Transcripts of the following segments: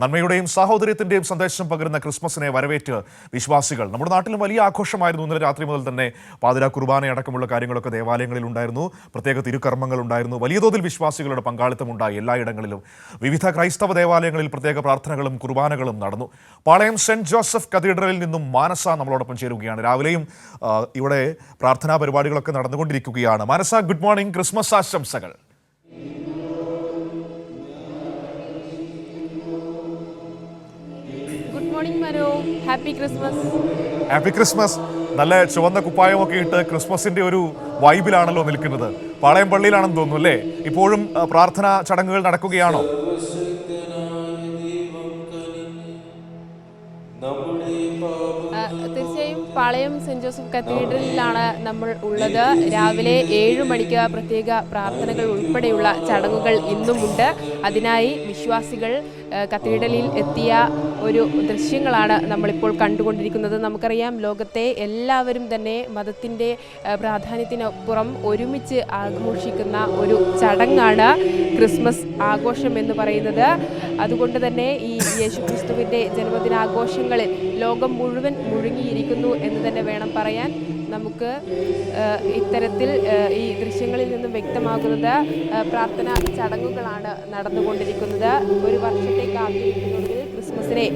നന്മയുടെയും സാഹോദര്യത്തിന്റെയും സന്ദേശം പകരുന്ന ക്രിസ്മസിനെ വരവേറ്റ് വിശ്വാസികൾ. നമ്മുടെ നാട്ടിലും വലിയ ആഘോഷമായിരുന്നു ഇന്നലെ രാത്രി മുതൽ തന്നെ പാതിര കുർബാന അടക്കമുള്ള കാര്യങ്ങളൊക്കെ ദേവാലയങ്ങളിൽ ഉണ്ടായിരുന്നു. പ്രത്യേക തിരുക്കർമ്മങ്ങൾ ഉണ്ടായിരുന്നു. വലിയ തോതിൽ വിശ്വാസികളുടെ ഉണ്ടായി എല്ലായിടങ്ങളിലും. വിവിധ ക്രൈസ്തവ ദേവാലയങ്ങളിൽ പ്രത്യേക പ്രാർത്ഥനകളും കുർബാനകളും നടന്നു. പാളയം സെന്റ് ജോസഫ് കത്തീഡ്രലിൽ നിന്നും മാനസ നമ്മളോടൊപ്പം ചേരുകയാണ്. രാവിലെയും ഇവിടെ പ്രാർത്ഥനാ പരിപാടികളൊക്കെ നടന്നുകൊണ്ടിരിക്കുകയാണ്. Manasa good morning. ക്രിസ്മസ് ആശംസകൾ. Morning Manu happy Christmas. Happy Christmas. നല്ല ചുവന്ന കുപ്പായമൊക്കെ ഇട്ട് ക്രിസ്മസിന്റെ ഒരു വൈബിലാണല്ലോ നിൽക്കുന്നത്. പാളയം പള്ളിയിലാണെന്ന് തോന്നുന്നു അല്ലേ? ഇപ്പോഴും പ്രാർത്ഥനാ ചടങ്ങുകൾ നടക്കുകയാണോ? പാളയം സെന്റ് ജോസഫ് കത്തീഡ്രലിലാണ് നമ്മൾ ഉള്ളത്. രാവിലെ ഏഴ് മണിക്ക് പ്രത്യേക പ്രാർത്ഥനകൾ ഉൾപ്പെടെയുള്ള ചടങ്ങുകൾ ഇന്നുമുണ്ട്. അതിനായി വിശ്വാസികൾ കത്തീഡ്രലിൽ എത്തിയ ഒരു ദൃശ്യങ്ങളാണ് നമ്മളിപ്പോൾ കണ്ടുകൊണ്ടിരിക്കുന്നത്. നമുക്കറിയാം ലോകത്തെ എല്ലാവരും തന്നെ മതത്തിന്റെ പ്രാധാന്യത്തിനപ്പുറം ഒരുമിച്ച് ആഘോഷിക്കുന്ന ഒരു ചടങ്ങാണ്. ക്രിസ്മസ് ആഘോഷം എന്ന് പറയുന്നത്. അതുകൊണ്ട് തന്നെ ഈ യേശുക്രിസ്തുവിന്റെ ജന്മദിനാഘോഷങ്ങളിൽ ലോകം മുഴുവൻ മുഴുകിയിരിക്കുന്നു എന്ന് തന്നെ വേണം പറയാൻ. നമുക്ക് ഇത്തരത്തിൽ ഈ ദൃശ്യങ്ങളിൽ നിന്നും വ്യക്തമാകുന്നത് പ്രാർത്ഥന ചടങ്ങുകളാണ് നടന്നുകൊണ്ടിരിക്കുന്നത്. ഒരു വർഷത്തെ കാത്തിരിക്കുന്നതിൽ ക്രിസ്മസിനെ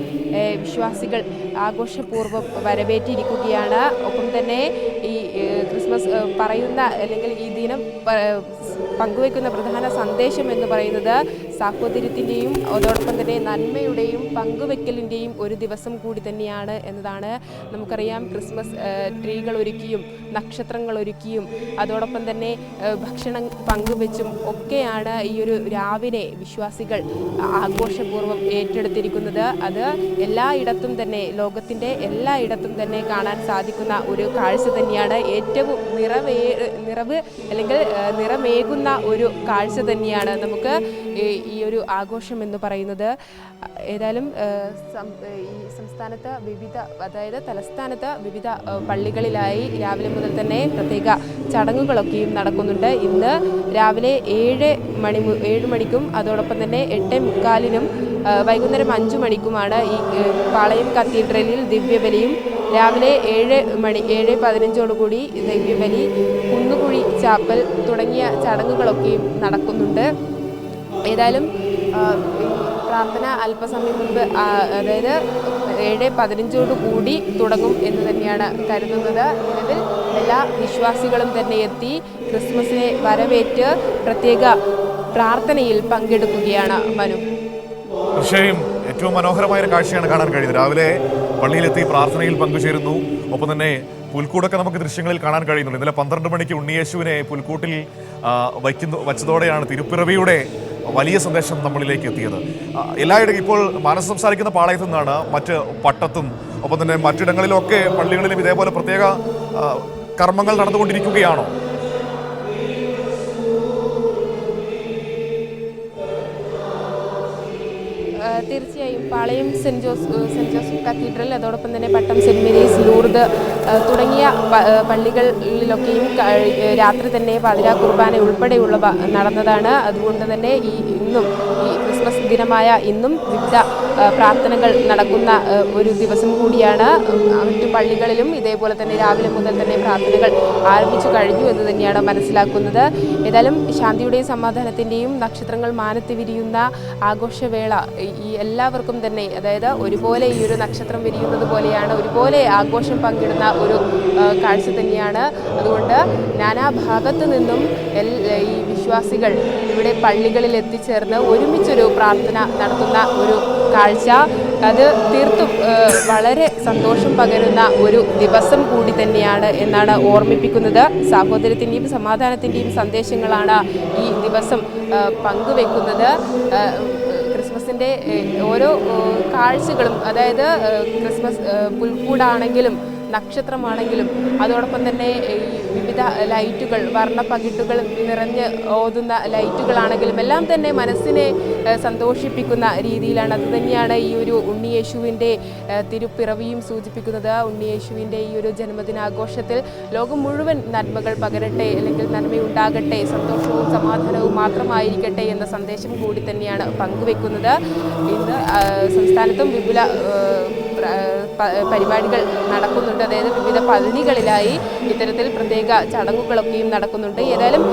വിശ്വാസികൾ ആഘോഷപൂർവം വരവേറ്റിരിക്കുകയാണ്. ഒപ്പം തന്നെ ഈ ക്രിസ്മസ് പറയുന്ന അല്ലെങ്കിൽ ഈ ദിനം പങ്കുവെക്കുന്ന പ്രധാന സന്ദേശം എന്ന് പറയുന്നത് സാഹോദര്യത്തിന്റെയും അതോടൊപ്പം തന്നെ നന്മയുടെയും പങ്കുവെക്കലിന്റെയും ഒരു ദിവസം കൂടി തന്നെയാണ് എന്നതാണ് നമുക്കറിയാം. ക്രിസ്മസ് ട്രീകൾ ഒരുക്കിയും നക്ഷത്രങ്ങൾ ഒരുക്കിയും അതോടൊപ്പം തന്നെ ഭക്ഷണം പങ്കുവെച്ചും ഒക്കെയാണ് ഈ ഒരു രാവിലെ വിശ്വാസികൾ ആഘോഷപൂർവം ഏറ്റെടുത്തിരിക്കുന്നത്. അത് എല്ലായിടത്തും തന്നെ ലോകത്തിന്റെ എല്ലായിടത്തും തന്നെ കാണാൻ സാധിക്കുന്ന ഒരു കാഴ്ച തന്നെയാണ്. ഏറ്റവും നിറവേ നിറവ് അല്ലെങ്കിൽ നിറമേകുന്ന ഒരു കാഴ്ച തന്നെയാണ് നമുക്ക് ഈ ഒരു ആഘോഷം എന്ന് പറയുന്നത്. ഏതായാലും ഈ സംസ്ഥാനത്ത് വിവിധ അതായത് തലസ്ഥാനത്ത് വിവിധ പള്ളികളിലായി രാവിലെ മുതൽ തന്നെ പ്രത്യേക ചടങ്ങുകളൊക്കെയും നടക്കുന്നുണ്ട്. ഇന്ന് രാവിലെ ഏഴ് മണി ഏഴ് മണിക്കും അതോടൊപ്പം തന്നെ എട്ട് മുക്കാലിനും വൈകുന്നേരം അഞ്ചു മണിക്കുമാണ് ഈ പാളയം കത്തീഡ്രലിൽ ദിവ്യബലിയും രാവിലെ ഏഴ് മണി ഏഴ് പതിനഞ്ചോടുകൂടി ദിവ്യബലി കുന്നുകുഴി ചാപ്പൽ തുടങ്ങിയ ചടങ്ങുകളൊക്കെയും നടക്കുന്നുണ്ട്. ഏതായാലും പ്രാർത്ഥന അല്പസമയം മുൻപ് അതായത് ഏഴ് പതിനഞ്ചോട് കൂടി തുടങ്ങും എന്ന് തന്നെയാണ് കരുതുന്നത്. നിലവിൽ എല്ലാ വിശ്വാസികളും തന്നെ എത്തി ക്രിസ്മസിനെ വരവേറ്റ് പ്രത്യേക പ്രാർത്ഥനയിൽ പങ്കെടുക്കുകയാണ് മനു. തീർച്ചയായും. ഏറ്റവും മനോഹരമായ ഒരു കാഴ്ചയാണ് കാണാൻ കഴിയുന്നത് രാവിലെ പള്ളിയിലെത്തി പ്രാർത്ഥനയിൽ പങ്കുചേരുന്നു. ഒപ്പം തന്നെ പുൽക്കൂടൊക്കെ നമുക്ക് ദൃശ്യങ്ങളിൽ കാണാൻ കഴിയുന്നുണ്ട്. ഇന്നലെ പന്ത്രണ്ട് മണിക്ക് ഉണ്ണിയേശുവിനെ പുൽക്കൂട്ടിൽ വയ്ക്കുന്നു വച്ചതോടെയാണ് തിരുപ്പിറവിയുടെ വലിയ സന്ദേശം നമ്മളിലേക്ക് എത്തിയത്. എല്ലായിടത്തും ഇപ്പോൾ മനസ്സ് സംസാരിക്കുന്ന പാളയത്തു നിന്നാണ് മറ്റ് പട്ടത്തും ഒപ്പം തന്നെ മറ്റിടങ്ങളിലൊക്കെ പള്ളികളിലും ഇതേപോലെ പ്രത്യേക കർമ്മങ്ങൾ നടന്നുകൊണ്ടിരിക്കുകയാണോ? തീർച്ചയായും Palayam saint Jose saint Joseph cathedral അതോടൊപ്പം തന്നെ പട്ടം സെന്റ് മേരീസ് ലൂർദ് തുടങ്ങിയ പള്ളികളിലൊക്കെയും രാത്രി തന്നെ പാതിരാ കുർബാന ഉൾപ്പെടെയുള്ള നടന്നതാണ്. അതുകൊണ്ട് തന്നെ ഈ ഇന്നും ഈ ക്രിസ്മസ് ദിനമായ ഇന്നും വിവിധ പ്രാർത്ഥനകൾ നടക്കുന്ന ഒരു ദിവസം കൂടിയാണ്. മറ്റു പള്ളികളിലും ഇതേപോലെ തന്നെ രാവിലെ മുതൽ തന്നെ പ്രാർത്ഥനകൾ ആരംഭിച്ചു കഴിഞ്ഞു എന്ന് തന്നെയാണ് മനസ്സിലാക്കുന്നത്. ഏതായാലും ശാന്തിയുടെയും സമാധാനത്തിന്റെയും നക്ഷത്രങ്ങൾ മാനത്ത് വിരിയുന്ന ആഘോഷവേള ഈ എല്ലാവർക്കും തന്നെ അതായത് ഒരുപോലെ ഈ ഒരു നക്ഷത്രം വിരിയുന്നത് പോലെയാണ് ഒരുപോലെ ആഘോഷം പങ്കിടുന്ന ഒരു കാഴ്ച തന്നെയാണ്. അതുകൊണ്ട് നാനാ നാനാഭാഗത്തു നിന്നും ഈ വിശ്വാസികൾ ഇവിടെ പള്ളികളിൽ എത്തിച്ചേർന്ന് ഒരുമിച്ചൊരു പ്രാർത്ഥന നടത്തുന്ന ഒരു കാഴ്ച. അത് തീർത്തും വളരെ സന്തോഷം പകരുന്ന ഒരു ദിവസം കൂടി തന്നെയാണ് എന്നാണ് ഓർമ്മിപ്പിക്കുന്നത്. സാഹോദര്യത്തിന്റെയും സമാധാനത്തിന്റെയും സന്ദേശങ്ങളാണ് ഈ ദിവസം പങ്കുവെക്കുന്നത്. ക്രിസ്മസിന്റെ ഓരോ കാഴ്ചകളും അതായത് ക്രിസ്മസ് പുൽക്കൂടാണെങ്കിലും നക്ഷത്രമാണെങ്കിലും അതോടൊപ്പം തന്നെ ഈ വിവിധ ലൈറ്റുകൾ വർണപ്പകിട്ടുകൾ നിറഞ്ഞ് ഓതുന്ന ലൈറ്റുകളാണെങ്കിലും എല്ലാം തന്നെ മനസ്സിനെ സന്തോഷിപ്പിക്കുന്ന രീതിയിലാണ്. അത് തന്നെയാണ് ഈ ഒരു ഉണ്ണിയേശുവിന്റെ തിരുപ്പിറവിയും സൂചിപ്പിക്കുന്നത്. ഉണ്ണിയേശുവിന്റെ ഈ ഒരു ജന്മദിനാഘോഷത്തിൽ ലോകം മുഴുവൻ നന്മകൾ പകരട്ടെ അല്ലെങ്കിൽ നന്മയുണ്ടാകട്ടെ സന്തോഷവും സമാധാനവും മാത്രമായിരിക്കട്ടെ എന്ന സന്ദേശം കൂടി തന്നെയാണ് പങ്കുവെക്കുന്നത്. ഇന്ന് സംസ്ഥാനത്തും വിപുല പരിപാടികൾ നടക്കുന്നുണ്ട്. അതായത് വിവിധ പതിനികളിലായി ഇത്തരത്തിൽ പ്രത്യേക ചടങ്ങുകളൊക്കെയും നടക്കുന്നുണ്ട്. ഏതായാലും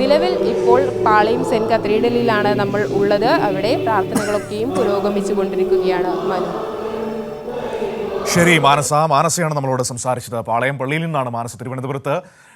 നിലവിൽ ഇപ്പോൾ പാളയം സെൻ കത്തീഡ്രലിലാണ് നമ്മൾ ഉള്ളത്. അവിടെ പ്രാർത്ഥനകളൊക്കെയും പുരോഗമിച്ചു കൊണ്ടിരിക്കുകയാണ് മനു. ശരി മാനസ മാനസയാണ് നമ്മളോട് സംസാരിച്ചത്. പാളയം പള്ളിയിൽ നിന്നാണ് മാനസ തിരുവനന്തപുരത്ത്.